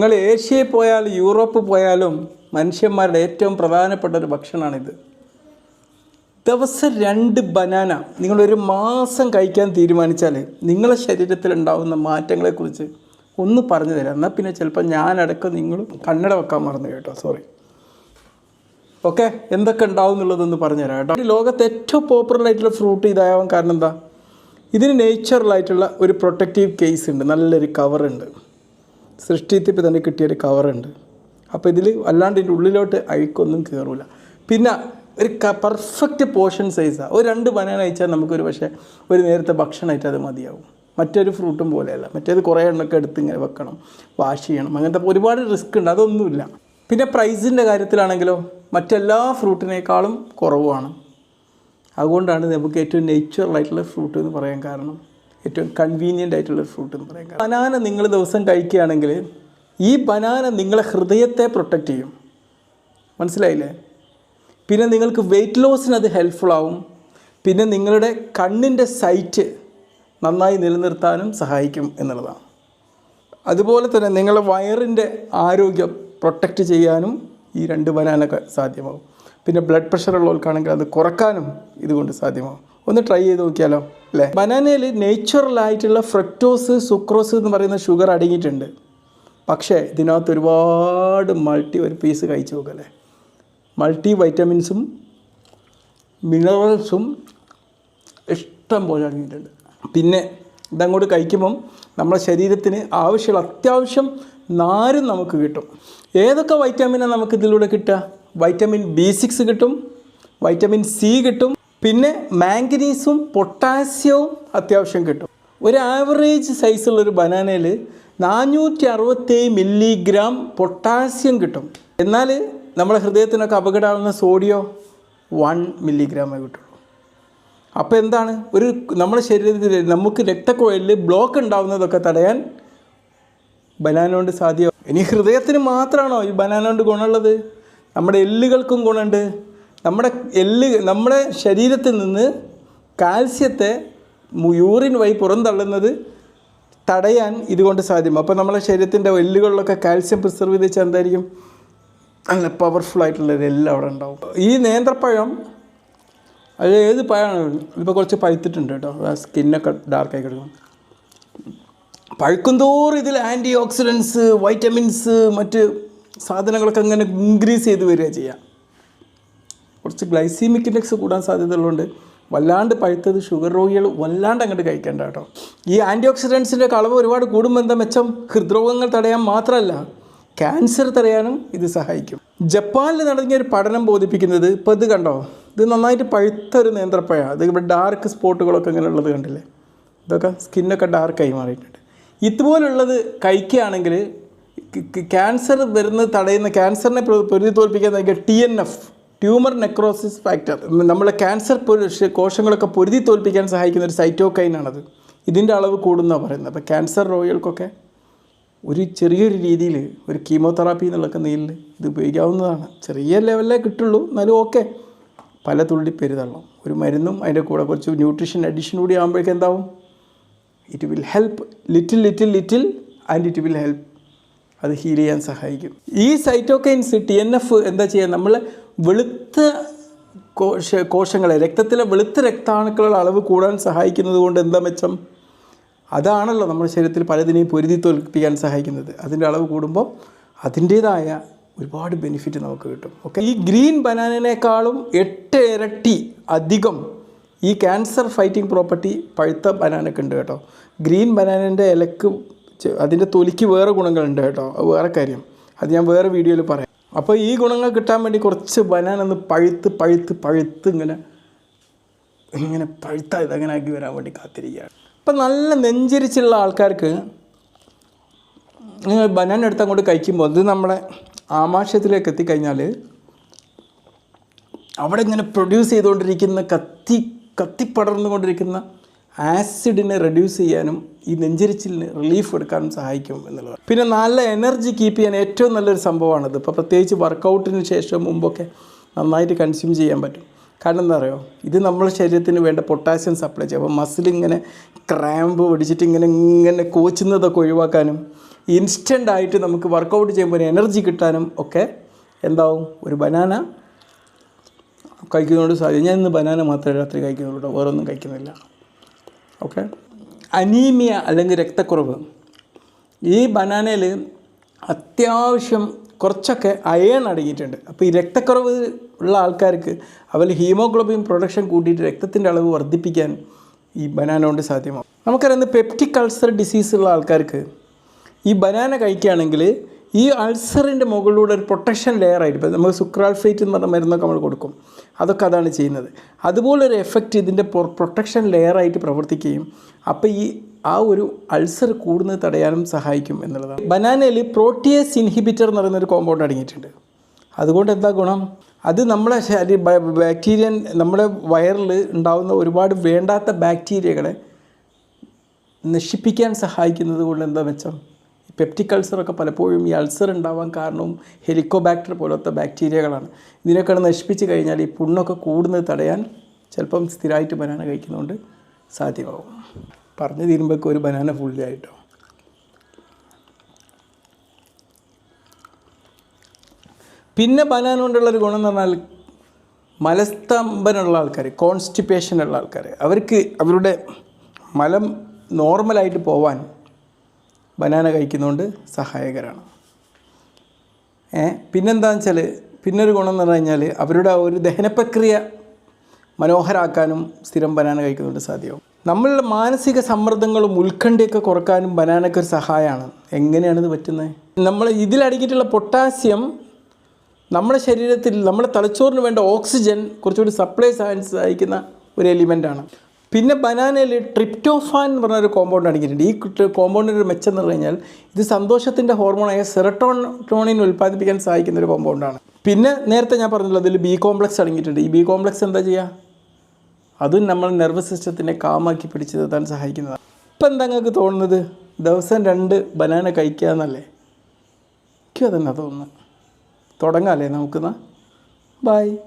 നിങ്ങൾ ഏഷ്യയിൽ പോയാലും യൂറോപ്പ് പോയാലും മനുഷ്യന്മാരുടെ ഏറ്റവും പ്രധാനപ്പെട്ട ഒരു ഭക്ഷണമാണിത്. ദിവസം രണ്ട് ബനാന നിങ്ങളൊരു മാസം കഴിക്കാൻ തീരുമാനിച്ചാൽ നിങ്ങളുടെ ശരീരത്തിൽ ഉണ്ടാകുന്ന മാറ്റങ്ങളെക്കുറിച്ച് ഒന്ന് പറഞ്ഞു തരാം. എന്നാൽ പിന്നെ ചിലപ്പോൾ ഞാനടക്കം നിങ്ങൾ കണ്ണട വെക്കാൻ മറന്നു കേട്ടോ സോറി ഓക്കെ എന്തൊക്കെ ഉണ്ടാവും എന്നുള്ളതൊന്ന് പറഞ്ഞുതരാം കേട്ടോ. ലോകത്തെ ഏറ്റവും പോപ്പുലർ ആയിട്ടുള്ള ഫ്രൂട്ട് ഇതായാവാൻ കാരണം എന്താ? ഇതിന് നേച്ചുറലായിട്ടുള്ള ഒരു പ്രൊട്ടക്റ്റീവ് കേസ് ഉണ്ട്. നല്ലൊരു കവറുണ്ട് സൃഷ്ടിത്തിപ്പ് തന്നെ കിട്ടിയൊരു കവറുണ്ട്. അപ്പോൾ ഇതിൽ അല്ലാണ്ട് ഇതിന്റെ ഉള്ളിലോട്ട് അഴുക്കൊന്നും കയറൂല പിന്നെ ഒരു ക പെർഫെക്റ്റ് പോർഷൻ സൈസാണ് ഒരു രണ്ട് ബനാന അയച്ചാൽ നമുക്കൊരു പക്ഷേ ഒരു നേരത്തെ ഭക്ഷണമായിട്ട് അത് മതിയാവും. മറ്റൊരു ഫ്രൂട്ടും പോലെയല്ല. മറ്റേത് കുറേ എണ്ണൊക്കെ എടുത്ത് ഇങ്ങനെ വെക്കണം വാഷ് ചെയ്യണം. അങ്ങനത്തെ ഒരുപാട് റിസ്ക് ഉണ്ട്. അതൊന്നുമില്ല. പിന്നെ പ്രൈസിന്റെ കാര്യത്തിലാണെങ്കിലോ മറ്റെല്ലാ ഫ്രൂട്ടിനേക്കാളും കുറവാണ്. അതുകൊണ്ടാണ് നമുക്ക് ഏറ്റവും നേച്ചുറൽ ആയിട്ടുള്ള ഫ്രൂട്ട് എന്ന് പറയാൻ കാരണം ഏറ്റവും കൺവീനിയന്റ് ആയിട്ടുള്ള ഫ്രൂട്ട് എന്ന് പറയുന്നത് ബനാന നിങ്ങൾ ദിവസം കഴിക്കുകയാണെങ്കിൽ ഈ ബനാന നിങ്ങളെ ഹൃദയത്തെ പ്രൊട്ടക്റ്റ് ചെയ്യും. മനസ്സിലായില്ലേ? പിന്നെ നിങ്ങൾക്ക് വെയിറ്റ് ലോസിന് അത് ഹെൽപ്ഫുൾ ആവും. പിന്നെ നിങ്ങളുടെ കണ്ണിന്റെ സൈറ്റ് നന്നായി നിലനിർത്താനും സഹായിക്കും എന്നുള്ളതാണ്. അതുപോലെ തന്നെ നിങ്ങളുടെ വയറിന്റെ ആരോഗ്യം പ്രൊട്ടക്റ്റ് ചെയ്യാനും ഈ രണ്ട് ബനാനൊക്കെ സാധ്യമാകും പിന്നെ ബ്ലഡ് പ്രഷർ ഉള്ളവർക്കാണെങ്കിൽ അത് കുറക്കാനും ഇതുകൊണ്ട് സാധ്യമാവും. ഒന്ന് ട്രൈ ചെയ്ത് നോക്കിയാലോ അല്ലേ? ബനാനയിൽ നേച്ചുറലായിട്ടുള്ള ഫ്രക്ടോസ് സുക്രോസ് എന്ന് പറയുന്ന ഷുഗർ അടങ്ങിയിട്ടുണ്ട്. പക്ഷേ ഇതിനകത്ത് ഒരുപാട് മൾട്ടി ഒരു പീസ് കഴിച്ചു നോക്കല്ലേ മൾട്ടി വൈറ്റമിൻസും മിനറൽസും ഇഷ്ടം പോലെ അടങ്ങിയിട്ടുണ്ട്. പിന്നെ ഇതങ്ങോട്ട് കഴിക്കുമ്പം നമ്മുടെ ശരീരത്തിന് ആവശ്യമുള്ള അത്യാവശ്യം നാരും നമുക്ക് കിട്ടും. ഏതൊക്കെ വൈറ്റമിനാണ് നമുക്ക് ഇതിലൂടെ കിട്ടുക? വൈറ്റമിൻ ബി സിക്സ് കിട്ടും വൈറ്റമിൻ സി കിട്ടും പിന്നെ മാംഗനീസും പൊട്ടാസ്യവും അത്യാവശ്യം കിട്ടും. ഒരു ആവറേജ് സൈസുള്ളൊരു ബനാനയിൽ നാനൂറ്റി അറുപത്തേഴ് മില്ലിഗ്രാം പൊട്ടാസ്യം കിട്ടും. എന്നാൽ നമ്മളെ ഹൃദയത്തിനൊക്കെ അപകടമാകുന്ന സോഡിയോ വൺ മില്ലിഗ്രാമേ കിട്ടുള്ളൂ. അപ്പോൾ എന്താണ്? ഒരു നമ്മുടെ ശരീരത്തിൽ നമുക്ക് രക്തക്കുഴലിൽ ബ്ലോക്ക് ഉണ്ടാവുന്നതൊക്കെ തടയാൻ ബനാന കൊണ്ട് സാധ്യമാവും ഇനി ഹൃദയത്തിന് മാത്രമാണോ ഈ ബനാന കൊണ്ട് ഗുണമുള്ളത്? നമ്മുടെ എല്ലുകൾക്കും ഗുണമുണ്ട്. നമ്മുടെ എല്ല് നമ്മുടെ ശരീരത്തിൽ നിന്ന് കാൽസ്യത്തെ യൂറിൻ വഴി പുറന്തള്ളുന്നത് തടയാൻ ഇതുകൊണ്ട് സാധ്യമാണ് അപ്പോൾ നമ്മളെ ശരീരത്തിന്റെ എല്ലുകളിലൊക്കെ കാൽസ്യം പ്രിസർവ് ചെയ്ത് വെച്ചാൽ എന്തായിരിക്കും? നല്ല പവർഫുൾ ആയിട്ടുള്ള എല്ലാം അവിടെ ഉണ്ടാവും. ഈ നേന്ത്രപ്പഴം അത് ഏത് പഴമാണ്? ഇപ്പോൾ കുറച്ച് പഴുത്തിട്ടുണ്ട് കേട്ടോ. സ്കിന്നൊക്കെ ഡാർക്കായി കിടക്കും പഴുക്കുന്തോറും ഇതിൽ ആന്റി ഓക്സിഡൻസ് വൈറ്റമിൻസ് മറ്റ് സാധനങ്ങളൊക്കെ അങ്ങനെ ഇൻക്രീസ് ചെയ്ത് വരിക ചെയ്യുക കുറച്ച് ഗ്ലൈസീമിക് ഇൻഡെക്സ് കൂടാൻ സാധ്യതയുള്ളതുകൊണ്ട് വല്ലാണ്ട് പഴുത്തത് ഷുഗർ രോഗികൾ വല്ലാണ്ട് അങ്ങോട്ട് കഴിക്കേണ്ട കേട്ടോ. ഈ ആന്റി ഓക്സിഡൻസിന്റെ അളവ് ഒരുപാട് കൂടുമ്പോൾ എന്താ മെച്ചം? ഹൃദ്രോഗങ്ങൾ തടയാൻ മാത്രമല്ല ക്യാൻസർ തടയാനും ഇത് സഹായിക്കും. ജപ്പാനിൽ നടത്തിയ ഒരു പഠനം ബോധിപ്പിക്കുന്നത് ഇപ്പോൾ ഇത് കണ്ടോ? ഇത് നന്നായിട്ട് പഴുത്ത ഒരു നേന്ത്രപ്പഴമാണ് ഇത് ഇവിടെ ഡാർക്ക് സ്പോട്ടുകളൊക്കെ ഇങ്ങനെ ഉള്ളത് കണ്ടില്ലേ? ഇതൊക്കെ സ്കിന്നൊക്കെ ഡാർക്കായി മാറിയിട്ടുണ്ട്. ഇതുപോലുള്ളത് കഴിക്കുകയാണെങ്കിൽ ക്യാൻസർ വരുന്നത് തടയുന്ന ക്യാൻസറിനെ പ്ര- പൊരുതി തോൽപ്പിക്കാൻ നൽകിയ T N F tumour necrosis factor. നമ്മളെ ക്യാൻസർ കോശങ്ങളൊക്കെ പൊരുതി തോൽപ്പിക്കാൻ സഹായിക്കുന്ന ഒരു സൈറ്റോകൈനാണത്. ഇതിന്റെ അളവ് കൂടുന്നതാണ് പറയുന്നത്. അപ്പോൾ ക്യാൻസർ രോഗികൾക്കൊക്കെ ഒരു ചെറിയൊരു രീതിയിൽ ഒരു കീമോതെറാപ്പി എന്നുള്ളൊക്കെ നീലിൽ ഇത് ഉപയോഗിക്കാവുന്നതാണ്. ചെറിയ ലെവലിലേ കിട്ടുള്ളൂ എന്നാലും ഓക്കെ. പല തുള്ളി പെരുതള്ളം. ഒരു മരുന്നും അതിന്റെ കൂടെ കുറച്ച് ന്യൂട്രീഷൻ അഡീഷൻ കൂടി ആകുമ്പോഴേക്കും എന്താവും? It will help little little little and it will help അത് ഹീൽ ചെയ്യാൻ സഹായിക്കും. ഈ സൈറ്റോക്കൈൻസ് ടി എൻ എഫ് എന്താ ചെയ്യുക? നമ്മൾ വെളുത്ത കോശ കോശങ്ങളെ രക്തത്തിലെ വെളുത്ത രക്താണുക്കളുടെ അളവ് കൂടാൻ സഹായിക്കുന്നത് കൊണ്ട് എന്താ മെച്ചം? അതാണല്ലോ നമ്മുടെ ശരീരത്തിൽ പലതിനെയും പൊരുതി തോൽപ്പിക്കാൻ സഹായിക്കുന്നത്. അതിന്റെ അളവ് കൂടുമ്പോൾ അതിന്റേതായ ഒരുപാട് ബെനിഫിറ്റ് നമുക്ക് കിട്ടും. ഓക്കെ? ഈ ഗ്രീൻ ബനാനേക്കാളും എട്ട് ഇരട്ടി അധികം ഈ ക്യാൻസർ ഫൈറ്റിംഗ് പ്രോപ്പർട്ടി പഴുത്ത ബനാനൊക്കെ ഉണ്ട് കേട്ടോ. ഗ്രീൻ ബനാനിന്റെ ഇലക്ക് അതിന്റെ തൊലിക്ക് വേറെ ഗുണങ്ങളുണ്ട് കേട്ടോ. വേറെ കാര്യം. അത് ഞാൻ വേറെ വീഡിയോയിൽ പറയാം. അപ്പോൾ ഈ ഗുണങ്ങൾ കിട്ടാൻ വേണ്ടി കുറച്ച് ബനാൻ ഒന്ന് പഴുത്ത് പഴുത്ത് പഴുത്ത് ഇങ്ങനെ ഇങ്ങനെ പഴുത്ത ഇതങ്ങനെ ആക്കി വരാൻ വേണ്ടി കാത്തിരിക്കുകയാണ്. അപ്പം നല്ല നെഞ്ചരിച്ചുള്ള ആൾക്കാർക്ക് ബനാന എടുത്ത് അങ്ങോട്ട് കഴിക്കുമ്പോൾ അത് നമ്മളെ ആമാശയത്തിലേക്ക് എത്തിക്കഴിഞ്ഞാൽ അവിടെ ഇങ്ങനെ പ്രൊഡ്യൂസ് ചെയ്തുകൊണ്ടിരിക്കുന്ന കത്തി കത്തിപ്പടർന്നുകൊണ്ടിരിക്കുന്ന ആസിഡിനെ റെഡ്യൂസ് ചെയ്യാനും ഈ നെഞ്ചരിച്ചിലിന് റിലീഫ് എടുക്കാനും സഹായിക്കും എന്നുള്ളതാണ്. പിന്നെ നല്ല എനർജി കീപ്പ് ചെയ്യാൻ ഏറ്റവും നല്ലൊരു സംഭവമാണിത്. ഇപ്പോൾ പ്രത്യേകിച്ച് വർക്കൗട്ടിന് ശേഷം മുമ്പൊക്കെ നന്നായിട്ട് കൺസ്യൂം ചെയ്യാൻ പറ്റും. കാരണം എന്താ പറയുക ഇത് നമ്മുടെ ശരീരത്തിന് വേണ്ട പൊട്ടാസ്യം സപ്ലൈ ചെയ്യും. അപ്പോൾ മസിൽ ഇങ്ങനെ ക്രാമ്പ് പിടിച്ചിട്ട് ഇങ്ങനെ ഇങ്ങനെ കോച്ചുന്നതൊക്കെ ഒഴിവാക്കാനും ഇൻസ്റ്റന്റ് ആയിട്ട് നമുക്ക് വർക്കൗട്ട് ചെയ്യുമ്പോൾ എനർജി കിട്ടാനും ഒക്കെ എന്താവും? ഒരു ബനാന കഴിക്കുന്നതുകൊണ്ട് സാധിക്കും ഞാൻ ഇന്ന് ബനാന മാത്രമേ രാത്രി കഴിക്കുന്നുള്ളൂ വേറൊന്നും കഴിക്കുന്നില്ല. ഓക്കെ അനീമിയ അല്ലെങ്കിൽ രക്തക്കുറവ്. ഈ ബനാനയിൽ അത്യാവശ്യം കുറച്ചൊക്കെ അയൺ അടങ്ങിയിട്ടുണ്ട്. അപ്പോൾ ഈ രക്തക്കുറവ് ഉള്ള ആൾക്കാർക്ക് അവർ ഹീമോഗ്ലോബിൻ പ്രൊഡക്ഷൻ കൂട്ടിയിട്ട് രക്തത്തിന്റെ അളവ് വർദ്ധിപ്പിക്കാൻ ഈ ബനാന കൊണ്ട് സാധ്യമാകും നമുക്കറിയാം പെപ്റ്റിക് അൾസർ ഡിസീസ് ഉള്ള ആൾക്കാർക്ക് ഈ ബനാന കഴിക്കുകയാണെങ്കിൽ ഈ അൾസറിന്റെ മുകളിലൂടെ ഒരു പ്രൊട്ടക്ഷൻ ലെയർ ആയിട്ട് നമ്മൾ സുക്രാൾഫേറ്റ് എന്ന് പറഞ്ഞ മരുന്നൊക്കെ നമ്മൾ കൊടുക്കും. അതൊക്കെ അതാണ് ചെയ്യുന്നത്. അതുപോലൊരു എഫക്റ്റ് ഇതിന്റെ പ്രൊട്ടക്ഷൻ ലെയർ ആയിട്ട് പ്രവർത്തിക്കുകയും അപ്പോൾ ഈ ആ ഒരു അൾസർ കൂടുന്നത് തടയാനും സഹായിക്കും എന്നുള്ളതാണ്. ബനാനയിൽ പ്രോട്ടിയസ് ഇൻഹിബിറ്റർ എന്ന് പറയുന്ന ഒരു കോമ്പൗണ്ട് അടങ്ങിയിട്ടുണ്ട്. അതുകൊണ്ട് എന്താ ഗുണം? അത് നമ്മളെ ശരീര ബാക്ടീരിയൻ നമ്മുടെ വയറിൽ ഉണ്ടാകുന്ന ഒരുപാട് വേണ്ടാത്ത ബാക്ടീരിയകളെ നശിപ്പിക്കാൻ സഹായിക്കുന്നത് കൊണ്ട് എന്താ മെച്ചം? പെപ്റ്റിക് അൾസറൊക്കെ പലപ്പോഴും ഈ അൾസർ ഉണ്ടാവാൻ കാരണവും ഹെലിക്കോബാക്ടർ പോലത്തെ ബാക്ടീരിയകളാണ് ഇതിനൊക്കെ നശിപ്പിച്ച് കഴിഞ്ഞാൽ ഈ പുണ്ണൊക്കെ കൂടുന്നത് തടയാൻ ചിലപ്പം സ്ഥിരമായിട്ട് ബനാന കഴിക്കുന്നതുകൊണ്ട് സാധ്യമാവും പറഞ്ഞു തീരുമ്പോഴേക്കും ഒരു ബനാന ഫുള്ളായിട്ടോ പിന്നെ ബനാന കൊണ്ടുള്ളൊരു ഗുണം എന്ന് പറഞ്ഞാൽ മലസ്തംഭനുള്ള ആൾക്കാർ കോൺസ്റ്റിപ്പേഷൻ ഉള്ള ആൾക്കാർ അവർക്ക് അവരുടെ മലം നോർമലായിട്ട് പോവാൻ ബനാന കഴിക്കുന്നതുകൊണ്ട് സഹായകരമാണ് ഏ പിന്നെന്താണെന്ന് വെച്ചാൽ പിന്നൊരു ഗുണം എന്ന് പറഞ്ഞു കഴിഞ്ഞാൽ അവരുടെ ആ ഒരു ദഹനപ്രക്രിയ മനോഹരാക്കാനും സ്ഥിരം ബനാന കഴിക്കുന്നതുകൊണ്ട് സാധ്യമാവും. നമ്മളുടെ മാനസിക സമ്മർദ്ദങ്ങളും ഉത്കണ്ഠയൊക്കെ കുറക്കാനും ബനാനയ്ക്ക് ഒരു സഹായമാണ്. എങ്ങനെയാണിത് പറ്റുന്നത്? നമ്മൾ ഇതിലടങ്ങിയിട്ടുള്ള പൊട്ടാസ്യം നമ്മുടെ ശരീരത്തിൽ നമ്മുടെ തലച്ചോറിന് വേണ്ട ഓക്സിജൻ കുറച്ചുകൂടി സപ്ലൈ സഹായിക്കുന്ന ഒരു എലിമെന്റാണ് പിന്നെ ബനാനയിൽ ട്രിപ്റ്റോഫാൻ എന്ന് പറഞ്ഞൊരു കോമ്പൗണ്ട് അടങ്ങിയിട്ടുണ്ട് ഈ കോമ്പൗണ്ടിന്റെ ഒരു മെച്ചം എന്ന് പറഞ്ഞു കഴിഞ്ഞാൽ ഇത് സന്തോഷത്തിന്റെ ഹോർമോണായ സെറട്ടോൺ ടോണിൻ ഉൽപ്പാദിപ്പിക്കാൻ സഹായിക്കുന്ന ഒരു കോമ്പൗണ്ടാണ് പിന്നെ നേരത്തെ ഞാൻ പറഞ്ഞല്ലോ അതിൽ ബി കോംപ്ലക്സ് അടങ്ങിയിട്ടുണ്ട്. ഈ ബി കോംപ്ലക്സ് എന്താ ചെയ്യുക? അതും നമ്മൾ നെർവസ് സിസ്റ്റത്തിനെ കാമാക്കി പിടിച്ചു സഹായിക്കുന്നതാണ്. ഇപ്പം എന്താ നിങ്ങൾക്ക് തോന്നുന്നത്? ദിവസം രണ്ട് ബനാന കഴിക്കുക എന്നല്ലേ? എനിക്കും അതന്നെ തോന്നുന്നത്. തുടങ്ങാമല്ലേ നമുക്കെന്നാ? ബൈ